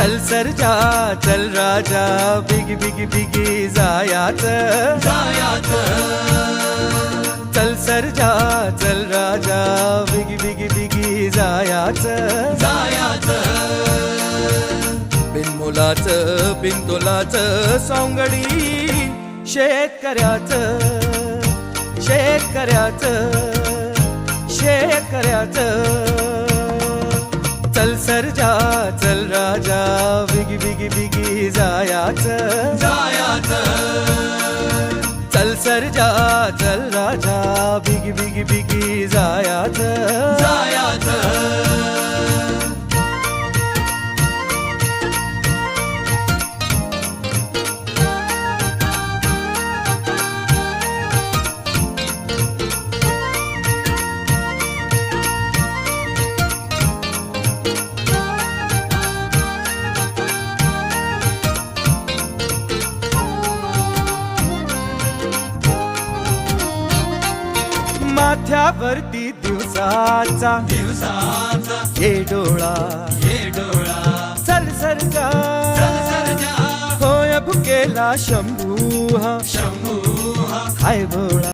चल सरजा चल राजा बिगी बिगी बिगी जायाच. चल सरजा चल राजा बिगी बिगी बिगी जायाच. बिन तुलाच सोंगडी शेतकऱ्याच शेतकऱ्याच शेतकऱ्याच. चल सरजा चल राजा जायाच चल सरजा चल राजा बिगी बिगी बिगी जायाच। माथ्यावरती दिवसाचा. दिवसाचा. हे डोळा. हे डोळा. सरजा होय भुकेला शंभू हा शंभू हा हाय भोळा